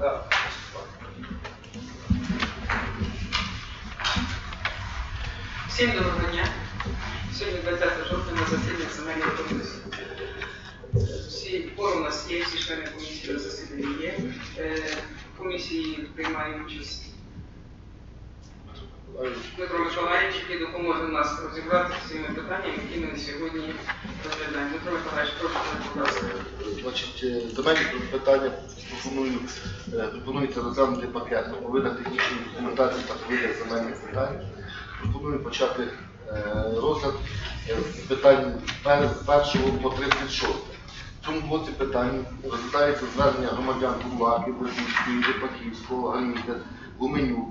Да. Всім доброго дня. Сьогодні 20 жовтня на засіданні земельної комісії. Всі форум у нас є, всі члени комісії на засіданні є. Е, Комісії приймають участь Дмитро Миколаївич, який допоможе нас розібратися з цими питаннями, які ми сьогодні розглядаємо. Дмитро Миколаївич, прошу. Значить, е, земельні питання пропоную, е, пропонується розглянути пакетом по видах технічної документації та по видах земельних питань. Пропоную почати е, розгляд е, з питань з першого по 36. В цьому блоці питань розглядається звернення громадян Бурлаки, Бердівської, Рипаківського, Ганіти, Гуменюк,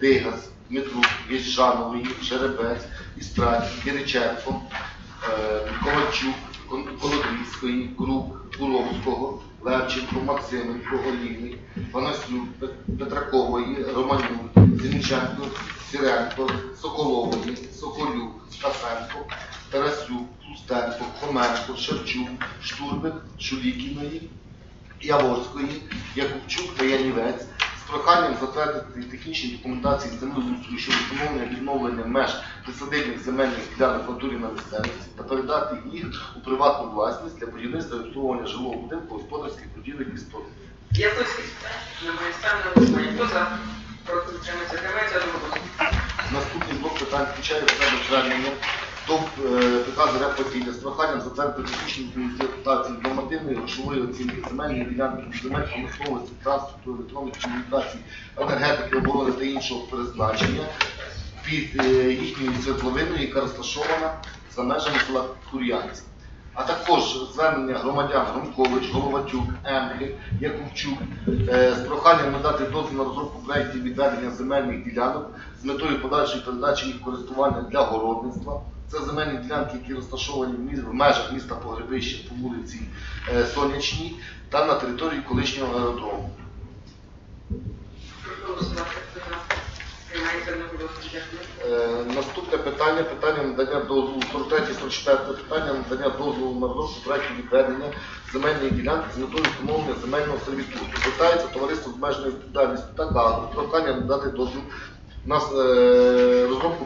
Дигас, Дмитрук, Єжжанової, Жеребець, Істраті, Кириченко, е, Ковальчук, Колодвійської, Крук, Куровського, Левченко, Максименко, Олійник, Панасюк, Петракової, Романюк, Зінченко, Сіренко, Соколової, Соколюк, Стасенко, Тарасюк, Пустенко, Хоменко, Шевчук, Штурбик, Шулікіної, Яворської, Якубчук та Янівець з проханням затвердити технічні документації землеустрою щодо встановлення відновлення меж присадибних земельних ділянок в натурі на місцевості та передати їх у приватну власність для будівництва і обслуговування жилого будинку, господарських будівель і хтось із питань? Немає ставлю на голосування. Хто за? Проти тримається одноголосно. Наступний блок питань включає в себе звернення е, ПК «Заря з проханням затвердити технічні документації нормативної грошової оцінки земельної ділянки земель промисловості, транспорту, електронних комунікацій, енергетики, оборони та іншого призначення під е, їхньою світловиною, яка розташована за межами села Кур'янці. А також звернення громадян Громкович, Головатюк, Емки, Якубчук е, з проханням надати дозвіл на розробку проєктів відведення земельних ділянок з метою подальшої передачі їх користування для городництва. Це земельні ділянки, які розташовані в міс- в межах міста Погребище по вулиці е, Сонячній та на території колишнього аеродрому. Е, Наступне питання, питання надання дозволу, 43-44 питання надання дозволу на розробку проєктів відведення земельної ділянки з метою встановлення земельного сервітуту. Звертається товариство з обмеженою відповідальністю та ГАЗу, з проханням надати дозвіл на е, розробку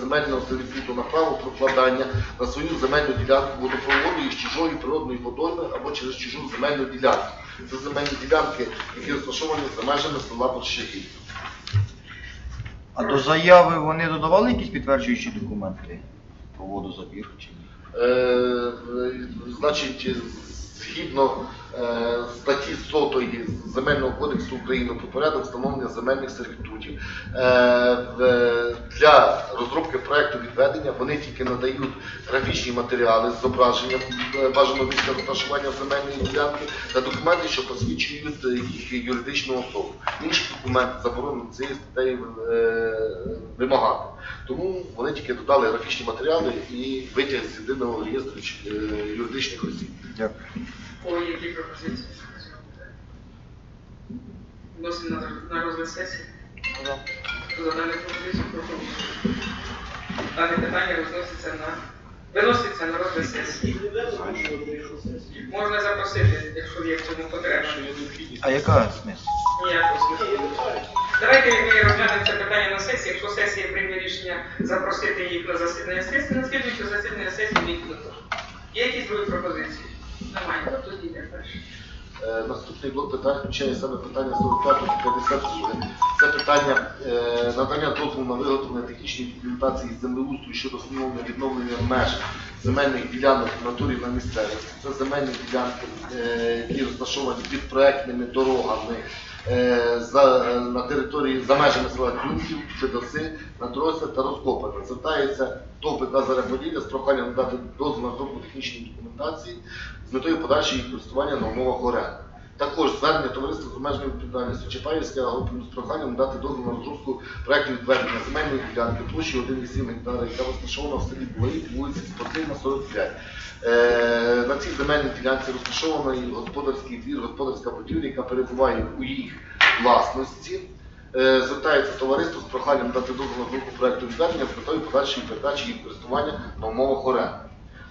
земельного сервітуту на право прокладання на свою земельну ділянку водопроводу із чужої природної водойми або через чужу земельну ділянку. Це земельні ділянки, які розташовані за межами села Борщагів. А до заяви вони додавали якісь підтверджуючі документи про водозабір чи ні? Е, значить, згідно е, статті 100 Земельного кодексу України про порядок встановлення земельних сервітутів, е, для розробки проекту відведення вони тільки надають графічні матеріали з зображенням е, бажаного місця розташування земельної ділянки та документи, що посвідчують їх юридичну особу. Інші документи заборонено цією статтею е, вимагати. Тому вони тільки додали графічні матеріали і витяг з єдиного реєстру юридичних осіб. Дякую. О, які пропозиції? Вносимо на, на розгляд сесії. За дану пропозицію, прошу. Дане питання розноситься на... Виноситься на розгляд сесії. Можна запросити, якщо є в цьому потреба. А яка смисл? Ніякого смислу. Давайте ми розглянемо це питання на сесії. Якщо сесія прийме рішення запросити їх на засідання сесії, на слідуюче засідання сесії їх. Є якісь другі пропозиції? Е, Наступний блок питань включає саме питання 45 та 52. Це питання е, надання дозволу на виготовлення технічної документації з землеустрою щодо встановлення відновлення меж земельних ділянок в натурі на місцевості. Це земельні ділянки, е, які розташовані під проектними дорогами е, за, на території за межами села Клюнків, Федоси, на дорозі та розкопане. Звертається до ПК «Зареподілля» з проханням надати дозвіл на розробку технічної документації з метою подальшого їх користування на умовах оренди. Також звернення товариства з обмеженою відповідальністю Чапаївська агроплюс з проханням дати дозвіл на розробку проєкту відведення земельної ділянки площею 1,7 гектара, яка розташована в селі Бугаї, вулиці Спортивна, 45. Е, на цій земельній ділянці розташований господарський двір, господарська будівля, яка перебуває у їх власності. Е, Звертається товариство з проханням дати дозвіл на розробку проєкту відведення з метою подальшої передачі їх користування на умовах оренди.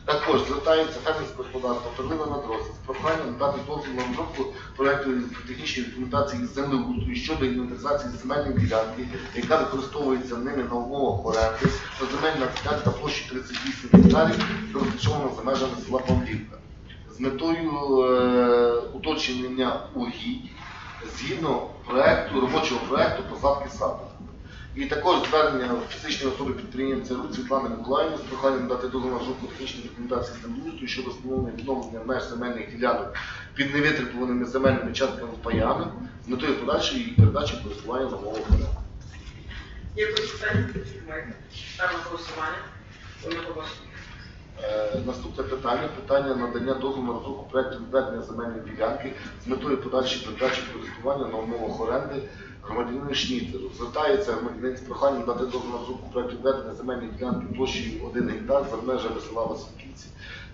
Також звертається фермерське господарство «Перлина на дрозі з проханням надати дозвіл на розробку проекту технічної документації із землеустрою щодо інвентаризації земельної ділянки, яка використовується ними на умовах оренди, та земельна ділянка площі 38 гектарів, що розташована за межами села Павлівка. З метою е, уточнення угідь згідно проекту, робочого проекту посадки саду. І також звернення фізичної особи підприємця Руд Світлани Миколаївни з проханням дати дозвіл на розробку технічної документації землеустрою щодо встановлення відновлення меж земельних ділянок під невитребуваними земельними частками паями з метою подальшої їх передачі користування на мову оренди. Є питання? Ставимо голосування. Одноголосно. Е, Наступне питання питання надання дозволу на розробку проекту відведення земельної ділянки з метою подальшої передачі користування на умовах оренди громадянину Шніцеру. Звертається громадянин з проханням дати дозвіл на розробку проекту відведення земельної ділянки площею 1 гектар за межами села Васильківці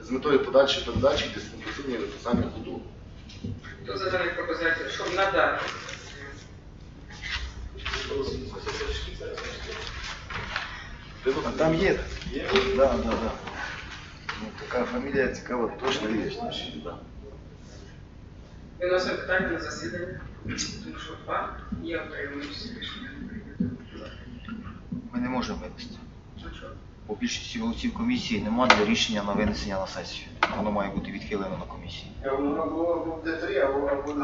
з метою подальшої передачі дистанційної виписання худоби. Хто за дані пропозиції, щоб надати? А там є? Да, да, да. Така фамілія цікава, точно є. Да. Виносимо питання на засідання. Тому що два є отримуючі рішення. Ми не можемо винести. Ну? Бо більшості голосів комісії немає для рішення на винесення на сесію. Воно має бути відхилено на комісії. Або три,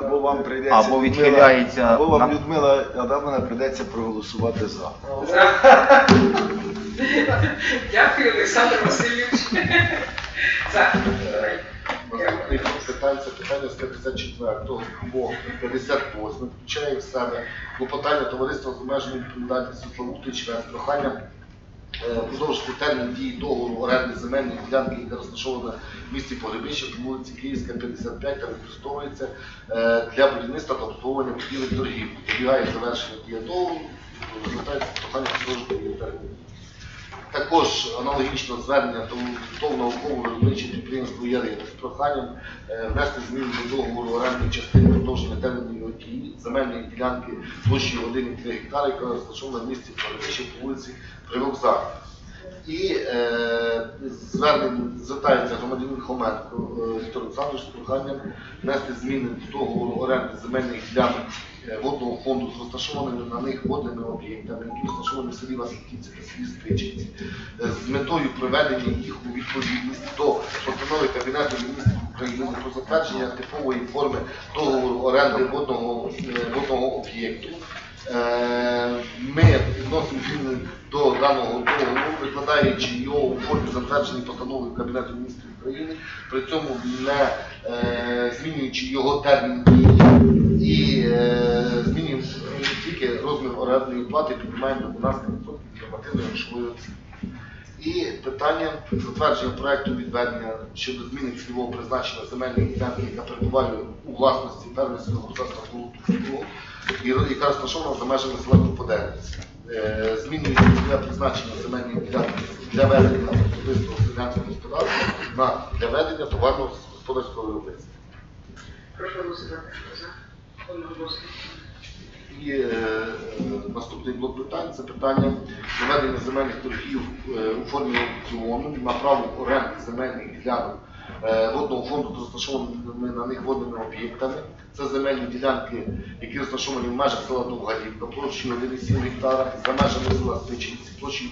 або, вам прийдеться Або Людмила- відхиляється або вам на- Людмила Адамовна прийдеться проголосувати за. За. Дякую, Олександр Васильович. За. Наступне питання з 54 по 58 включає в себе клопотання товариства з обмеженою відповідальністю Славути через прохання е, продовжити термін дії договору оренди земельної ділянки, яка розташована в місті Погребище по вулиці Київська, 55 та використовується е, для будівництва та обслуговування будівель торгів. Добігає завершення дія договору, звертається прохання продовжити її термін. Також аналогічно звернення до наукового науково виробниче підприємство Ярина з проханням е, внести зміни до договору оренди частини продовження терміну дії земельної ділянки площі 1,3 гектара, яка розташована в місті Парадиші по вулиці Привокзальна. І е, звертається громадянин Хоменко е, Віктор Олександрович з проханням внести зміни до договору оренди земельних ділянок е, водного фонду з розташованими на них водними об'єктами, які розташовані в селі Васильківці та селі Стричівці, е, з метою приведення їх у відповідність до постанови Кабінету міністрів України про затвердження типової форми договору оренди водного, водного об'єкту. Ми відносимо зміни до даного договору, викладаючи його у формі затвердженої постановою Кабінету міністрів України, при цьому не е, змінюючи його термін дії і е, змінюємо тільки розмір орендної плати, піднімаємо до 12% нормативної грошової оцінки. І питання затвердження проекту відведення щодо зміни цільового призначення земельної ділянки, яка перебуває у власності фермерського господарства і яка розташована за межами села Куподенець. Е, Змінюється призначення земельної ділянки для ведення особистого селянського господарства на для ведення товарного господарського виробництва. Прошу голосувати. За? Одноголосно. І е, наступний блок питань це питання проведення земельних торгів е, у формі аукціону на право оренди земельних ділянок водного фонду розташованими на них водними об'єктами. Це земельні ділянки, які розташовані в межах села Довгалівка, площею 1,7 гектара, за межами села Стичинці, площею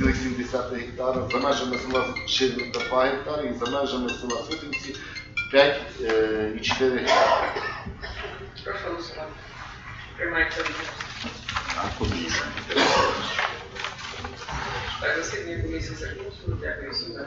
8,7 гектара, за межами села Ширинка 2 гектари і за межами села Свитинці 5,4 гектара. Прошу голосувати. Приймається. Так, засідання комісії закінчено. Дякую всім за